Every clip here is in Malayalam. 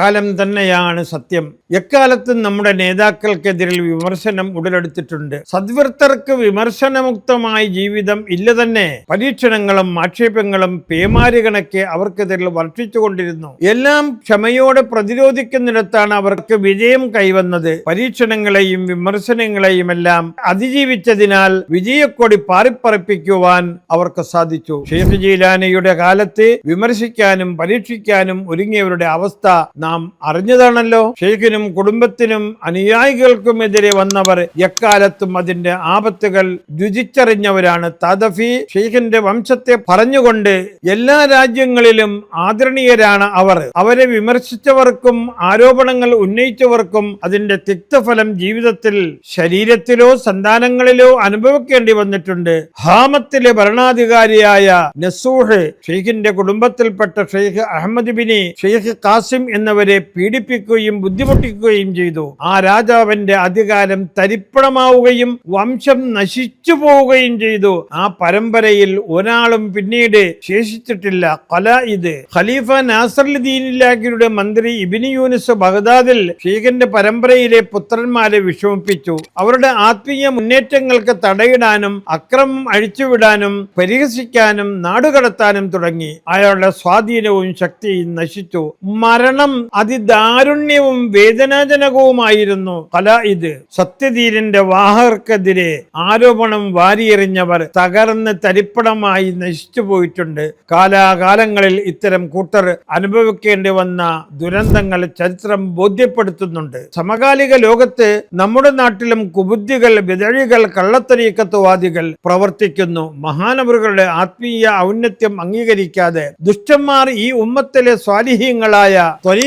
കാലം തന്നെയാണ് സത്യം. എക്കാലത്തും നമ്മുടെ നേതാക്കൾക്കെതിരിൽ വിമർശനം ഉടലെടുത്തിട്ടുണ്ട്. സദ്വൃത്തർക്ക് വിമർശനമുക്തമായ ജീവിതം ഇല്ല തന്നെ. പരീക്ഷണങ്ങളും ആക്ഷേപങ്ങളും പേമാരി കണക്കെ അവർക്കെതിരിൽ വർഷിച്ചുകൊണ്ടിരുന്നു എല്ലാം ക്ഷമയോടെ പ്രതിരോധിക്കുന്നിടത്താണ് അവർക്ക് വിജയം കൈവന്നത്. പരീക്ഷണങ്ങളെയും വിമർശനങ്ങളെയും എല്ലാം അതിജീവിച്ചതിനാൽ വിജയക്കൊടി പാറിപ്പറപ്പിക്കുവാൻ അവർക്ക് സാധിച്ചു. ഷെയ്ഖ് ജീലാനയുടെ കാലത്ത് വിമർശിക്കാനും പരീക്ഷിക്കാനും ഒരുങ്ങിയവരുടെ അവസ്ഥ നാം അറിഞ്ഞതാണല്ലോ. ഷെയ്ഖിനും കുടുംബത്തിനും അനുയായികൾക്കുമെതിരെ വന്നവർ എക്കാലത്തും അതിന്റെ ആപത്തുകൾ രുചിച്ചറിഞ്ഞവരാണ്. തദഫി ഷെയ്ഖിന്റെ വംശത്തെ പറഞ്ഞുകൊണ്ട് എല്ലാ രാജ്യങ്ങളിലും ആദരണീയരാണ് അവർ. അവരെ വിമർശിച്ചവർക്കും ആരോപണങ്ങൾ ഉന്നയിച്ചവർക്കും അതിന്റെ തിക്തഫലം ജീവിതത്തിൽ ശരീരത്തിലോ സന്താനങ്ങളിലോ അനുഭവിക്കേണ്ടി വന്നിട്ടുണ്ട്. ഹാമത്തിലെ ഭരണാധികാരിയായ നസൂഹ് ഷെയ്ഖിന്റെ കുടുംബത്തിൽപ്പെട്ട ഷെയ്ഖ് അഹമ്മദ് ബിനി ഷെയ്ഖ് കാസിം എന്നിവരെ പീഡിപ്പിക്കുകയും ബുദ്ധിമുട്ടിക്കുകയും ചെയ്തു. ആ രാജാവിന്റെ അധികാരം തരിപ്പണമാവുകയും വംശം നശിച്ചു പോവുകയും ചെയ്തു. ആ പരമ്പരയിൽ ഒരാളും പിന്നീട് ശേഷിച്ചിട്ടില്ല. കല ഇത്. ഖലീഫ നാസറുദ്ദീനിലാഖിയുടെ മന്ത്രി ഇബിനി യൂനിസ് ബഗ്ദാദിൽ ഷീഖിന്റെ പരമ്പരയിലെ പുത്രന്മാരെ വിഷമിപ്പിച്ചു. അവരുടെ ആത്മീയ മുന്നേറ്റങ്ങൾക്ക് തടയിടാനും അക്രമം അഴിച്ചുവിടാനും പരിഹസിക്കാനും നാടുകടത്താനും തുടങ്ങി. അയാളുടെ സ്വാധീനവും ശക്തിയും നശിച്ചു. മരണം അതിദാരുണ്യവും വേദനാജനകവുമായിരുന്നു. കല ഇത്. സത്യധീരന്റെ വാഹകർക്കെതിരെ ആരോപണം വാരിയെറിഞ്ഞവർ തകർന്ന് തരിപ്പണമായി നശിച്ചു പോയിട്ടുണ്ട്. കാലാകാലങ്ങളിൽ ഇത്തരം കൂട്ടർ അനുഭവിക്കേണ്ടി വന്ന ദുരന്തങ്ങൾ ചരിത്രം ബോധ്യപ്പെടുത്തുന്നുണ്ട്. സമകാലിക ലോകത്ത് നമ്മുടെ നാട്ടിലും കുബുദ്ധികൾ വിതഴികൾ കള്ളത്തരീക്കത്വവാദികൾ പ്രവർത്തിക്കുന്നു. മഹാനവറുകളുടെ ആത്മീയ ഔന്നത്യം അംഗീകരിക്കാതെ ദുഷ്ടന്മാർ ഈ ഉമ്മത്തിലെ സ്വാലിഹ്യങ്ങളായ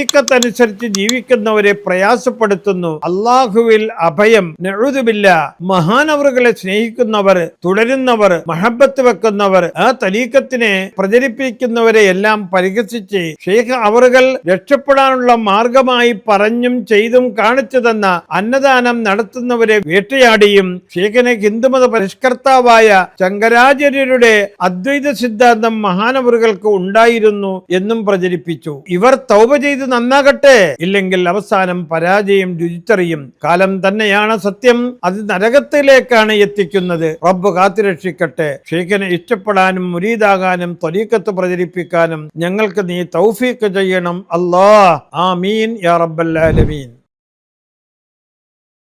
ത്വരീക്കത്തനുസരിച്ച് ജീവിക്കുന്നവരെ പ്രയാസപ്പെടുത്തുന്നു. അള്ളാഹുവിൽ അഭയം നെഴുതുമില്ല മഹാനവറുകളെ സ്നേഹിക്കുന്നവർ തുടരുന്നവർ മഹബത്ത് വെക്കുന്നവർ ആ തലീക്കത്തിനെ പ്രചരിപ്പിക്കുന്നവരെ എല്ലാം പരിഹസിച്ച് ഷെയ്ഖ് അവറുകൾ രക്ഷപ്പെടാനുള്ള മാർഗമായി പറഞ്ഞും ചെയ്തും കാണിച്ചു തന്ന അന്നദാനം നടത്തുന്നവരെ വേട്ടയാടിയും ഷെയ്ഖിനെ ഹിന്ദുമത പരിഷ്കർത്താവായ ശങ്കരാചാര്യരുടെ അദ്വൈത സിദ്ധാന്തം മഹാനവറുകൾക്ക് ഉണ്ടായിരുന്നു എന്നും പ്രചരിപ്പിച്ചു. ഇവർ തൗപ ചെയ്ത് നന്നാകട്ടെ. ഇല്ലെങ്കിൽ അവസാനം പരാജയം രുചിച്ചറിയും. കാലം തന്നെയാണ് സത്യം. അത് നരകത്തിലേക്കാണ് എത്തിക്കുന്നത്. റബ്ബ് കാത്തുരക്ഷിക്കട്ടെ. ഷെയ്ഖിനെ ഇഷ്ടപ്പെടാനും മുരീദാകാനും ത്വരീക്കത്ത് പ്രചരിപ്പിക്കാനും ഞങ്ങൾക്ക് നീ തൗഫീക്ക് ചെയ്യണം. അല്ലാ ആമീൻ യാ റബ്ബൽ ആലമീൻ.